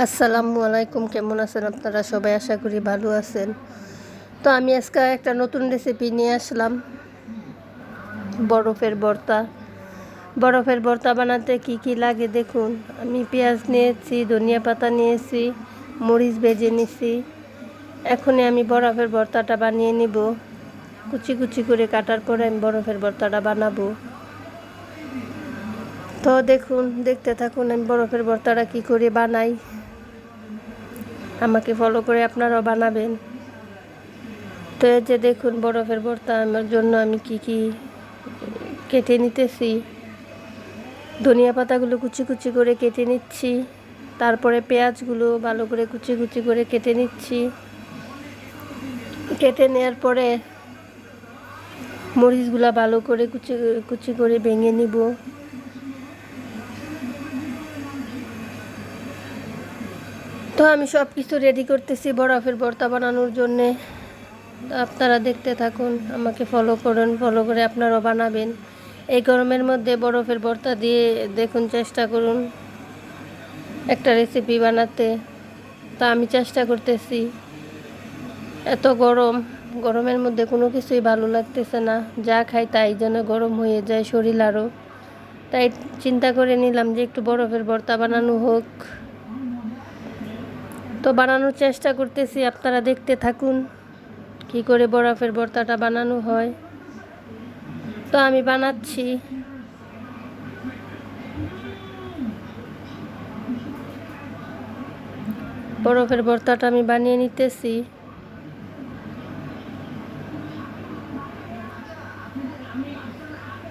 আসসালামু আলাইকুম, কেমন আছেন আপনারা? সবাই আশা করি ভালো আছেন। তো আমি আজকে একটা নতুন রেসিপি নিয়ে আসলাম। বরফের ভর্তা বরফের ভর্তা বানাতে কি কি লাগে দেখুন। আমি পেঁয়াজ নিয়েছি, ধনিয়া পাতা নিয়েছি, মরিচ ভেজে নিছি। এখনই আমি বরফের ভর্তাটা বানিয়ে নিব। কুচি কুচি করে কাটার পরে আমি বরফের ভর্তাটা বানাবো। তো দেখুন, দেখতে থাকুন আমি বরফের ভর্তাটা কী করে বানাই। আমাকে ফলো করে আপনারাও বানাবেন। তো এই যে দেখুন বরফের ভর্তা, আমার জন্য আমি কি কি কেটে নিতেছি। ধনিয়া পাতাগুলো কুচি কুচি করে কেটে নিচ্ছি। তারপরে পেঁয়াজগুলো ভালো করে কুচি কুচি করে কেটে নিচ্ছি। কেটে নেওয়ার পরে মরিচগুলা ভালো করে কুচি কুচি করে ভেঙে নিব। তো আমি সব কিছু রেডি করতেছি বরফের ভর্তা বানানোর জন্যে। আপনারা দেখতে থাকুন, আমাকে ফলো করুন ফলো করে আপনারাও বানাবেন। এই গরমের মধ্যে বরফের ভর্তা দিয়ে দেখুন, চেষ্টা করুন একটা রেসিপি বানাতে। তা আমি চেষ্টা করতেছি। এত গরম, গরমের মধ্যে কোনো কিছুই ভালো লাগতেছে না। যা খাই তাই যেন গরম হয়ে যায় শরীর আরও তাই চিন্তা করে নিলাম যে একটু বরফের ভর্তা বানানো হোক। তো বানানোর চেষ্টা করতেছি, আপনারা দেখতে থাকুন কি করে বরফের বর্তাটা বানানো হয়। তো আমি বানাচ্ছি। বরফের বর্তাটা আমি বানিয়ে নিতেছি।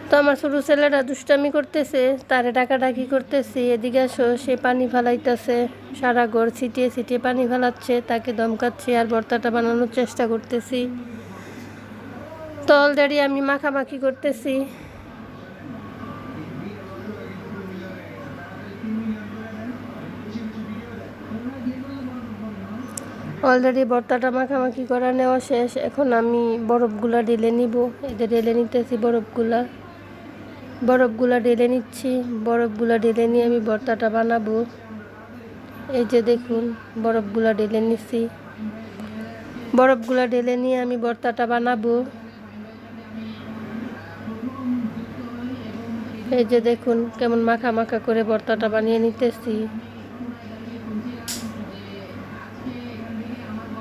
তো আমার ছোটো ছেলেরা দুষ্টামি করতেছে, তারে ডাকাডাকি করতেছে, এদিকে আসো, সে পানি ফেলাইতেছে, সারা ঘর ছিটিয়ে ছিটিয়ে পানি ফেলাচ্ছে, তাকে দমকাচ্ছে আর বর্তাটা বানানোর চেষ্টা করতেছি। তল দাঁড়িয়ে আমি মাখামাখি করতেছি। অলরেডি ভর্তাটা মাখামাখি করা নেওয়া শেষ। এখন আমি বরফগুলা ঢেলে নিব। এদের ঢেলে নিতেছি বরফগুলা। বরফগুলা ঢেলে নিচ্ছি। বরফগুলা ঢেলে নিয়ে আমি ভর্তাটা বানাবো। এই যে দেখুন, বরফগুলা ঢেলে নিচ্ছি। বরফগুলা ঢেলে নিয়ে আমি ভর্তাটা বানাবো। এই যে দেখুন, কেমন মাখা মাখা করে ভর্তাটা বানিয়ে নিতেছি।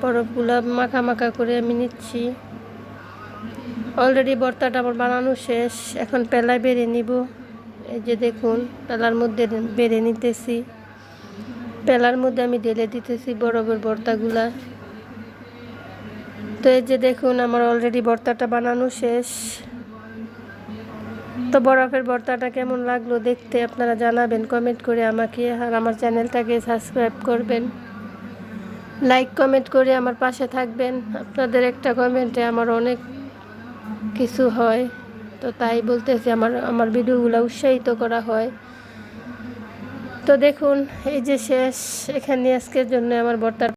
বরফগুলা মাখা মাখা করে আমি নিচ্ছি। অলরেডি বর্তাটা আমার বানানো শেষ। এখন পেলায় বেড়ে নিব। এই যে দেখুন, পেলার মধ্যে বেড়ে নিতেছি। পেলার মধ্যে আমি ঢেলে দিতেছি বরফের বর্তাগুলা। তো এই যে দেখুন, আমার অলরেডি বর্তাটা বানানো শেষ। তো বরফের বর্তাটা কেমন লাগল দেখতে আপনারা জানাবেন কমেন্ট করে আমাকে। আর আমার চ্যানেলটাকে সাবস্ক্রাইব করবেন। লাইক কমেন্ট করে আমার পাশে থাকবেন। আপনাদের একটা কমেন্টে আমার অনেক কিছু হয়। তো তাই বলতেছি, আমার আমার ভিডিওগুলো উৎসাহিত করা হয়। তো দেখুন, এই যে শেষ, এখানে আজকের জন্য আমার বর্তার